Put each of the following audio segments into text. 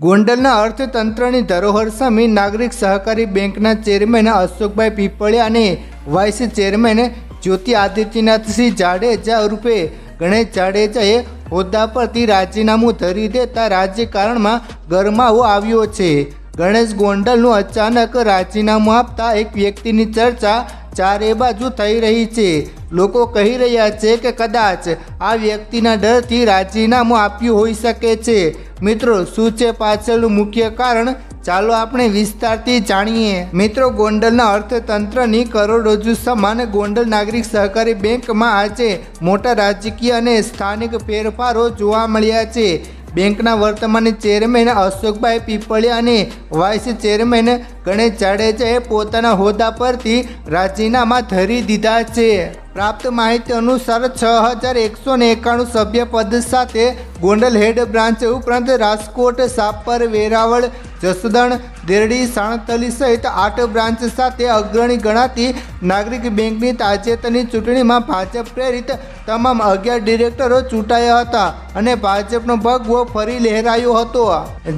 ગોંડલના અર્થતંત્રની ધરોહર સામે નાગરિક સહકારી બેંકના ચેરમેન અશોકભાઈ પીપળિયા અને વાઇસ ચેરમેન જ્યોતિ આદિત્યનાથસિંહ જાડેજા રૂપે ગણેશ જાડેજાએ હોદ્દા પરથી રાજીનામું ધરી દેતા રાજ્યકારણમાં ગરમાવો આવ્યો છે. ગણેશ ગોંડલનું અચાનક રાજીનામું આપતા એક વ્યક્તિની ચર્ચા ચારે બાજુ થઈ રહી છે. લોકો કહી રહ્યા છે કે કદાચ આ વ્યક્તિના ડરથી રાજીનામું આપ્યું હોઈ શકે છે. મિત્રો, શું છે પાછળનું મુખ્ય કારણ? ચાલો આપણે વિસ્તારથી જાણીએ. મિત્રો, ગોંડલના અર્થતંત્રની કરોડરજ્જુ સમાન ગોંડલ નાગરિક સહકારી બેંકમાં આજે મોટા રાજકીય અને સ્થાનિક ફેરફારો જોવા મળ્યા છે. બેંકના વર્તમાન ચેરમેન અશોકભાઈ પીપળિયા અને વાઇસ ચેરમેન ગણેશ જાડેજાએ પોતાના હોદ્દા પરથી રાજીનામા ધરી દીધા છે. પ્રાપ્ત માહિતી અનુસાર છ હજાર એકસો ને એકાણું સભ્ય પદ સાથે ગોંડલ હેડ બ્રાન્ચ ઉપરાંત રાજકોટ, સાપર, વેરાવળ જસદણ, દેરડી, સાણતલી સહિત આઠ બ્રાન્ચ સાથે અગ્રણી ગણાતી નાગરિક બેંકની તાજેતરની ચૂંટણીમાં ભાજપ પ્રેરિત તમામ અગિયાર ડિરેક્ટરો ચૂંટાયા હતા અને ભાજપનો ભગવો ફરી લહેરાયો હતો.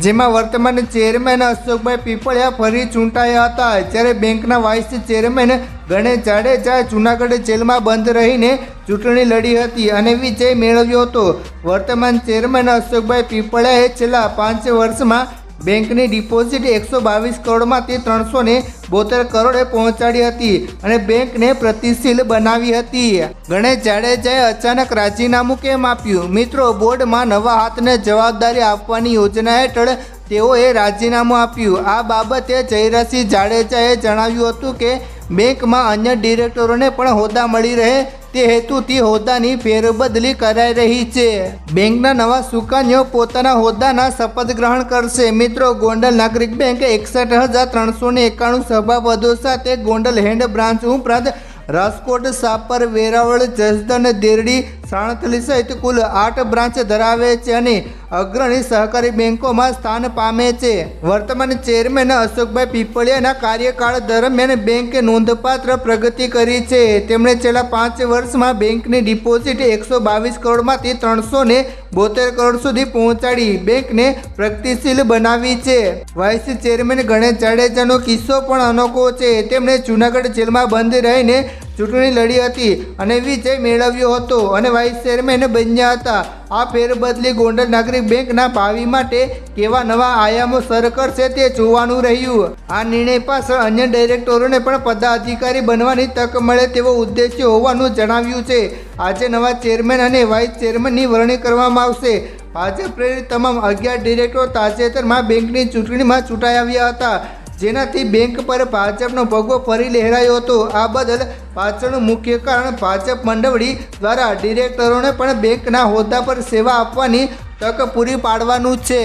જેમાં વર્તમાન ચેરમેન અશોકભાઈ પીપળિયા ફરી ચૂંટાયા હતા. જ્યારે બેંકના વાઇસ ચેરમેન ગણેશ જાડેજા જૂનાગઢ જેલમાં બંધ રહીને ચૂંટણી લડી હતી અને વિજય મેળવ્યો હતો. વર્તમાન ચેરમેન અશોકભાઈ પીપળિયાએ છેલ્લા પાંચ વર્ષમાં બેંકની ડિપોઝિટ એકસો બાવીસ કરોડમાંથી ત્રણસો ને બોતેર કરોડે પહોંચાડી હતી અને બેંકને પ્રતિશીલ બનાવી હતી. ગણેશ જાડેજાએ અચાનક રાજીનામું કેમ આપ્યું? મિત્રો, બોર્ડમાં નવા હાથને જવાબદારી આપવાની યોજના હેઠળ તેઓએ રાજીનામું આપ્યું. આ બાબતે જયરાસિંહ જાડેજાએ જણાવ્યું હતું કે બેંકમાં અન્ય ડિરેક્ટરોને પણ હોદ્દા મળી રહે, તે હેતુથી હોદ્દાની ફેરબદલી કરાઈ રહી છે. બેંકના નવા સુકાનીઓ પોતાના હોદ્દાના શપથ ગ્રહણ કરશે. મિત્રો, ગોંડલ નાગરિક બેંક એકસઠ હજાર ત્રણસો ને એકાણું સભાપદો સાથે ગોંડલ હેન્ડ બ્રાન્ચ ઉપરાંત રાજકોટ સાપર વેરાવળ જસદન દેરડી સાણથલી સહિત કુલ આઠ બ્રાન્ચ ધરાવે છે અને અગ્રણી સહકારી બેંકોમાં સ્થાન પામે છે. વર્તમાન ચેરમેન અશોકભાઈ પીપળિયાના કાર્યકાળ દરમિયાન બેંકે નોંધપાત્ર પ્રગતિ કરી છે. તેમણે છેલ્લા પાંચ વર્ષમાં બેંકની ડિપોઝિટ એકસો બાવીસ કરોડમાંથી ત્રણસો ને બોતેર કરોડ સુધી પહોંચાડી બેંકને પ્રગતિશીલ બનાવી છે. વાઇસ ચેરમેન ગણેશ જાડેજાનો કિસ્સો પણ અનોખો છે. તેમણે જૂનાગઢ જેલમાં બંધ રહીને ચૂંટણી લડી હતી અને વિજય મેળવ્યો હતો અને વાઇસ ચેરમેન બન્યા હતા. આ ફેરબદલી ગોંડલ નાગરિક બેંકના ભાવિ માટે કેવા નવા આયામો સર કરશે તે જોવાનું રહ્યું. આ નિર્ણય પાછળ અન્ય ડાયરેક્ટરોને પણ પદાધિકારી બનવાની તક મળે તેવો ઉદ્દેશ્ય હોવાનું જણાવ્યું છે. આજે નવા ચેરમેન અને વાઇસ ચેરમેનની વરણી કરવામાં આવશે. ભાજપ પ્રેરિત તમામ અગિયાર ડિરેક્ટરો તાજેતરમાં બેંકની ચૂંટણીમાં ચૂંટાઈ આવ્યા હતા. જેનાથી બેંક પર ભાજપનો ભગવો ફરી લહેરાયો હતો. આ બદલ પાછળનું મુખ્ય કારણ ભાજપ મંડળી દ્વારા ડિરેક્ટરોને પણ બેંકના હોદ્દા પર સેવા આપવાની તક પૂરી પાડવાનું છે.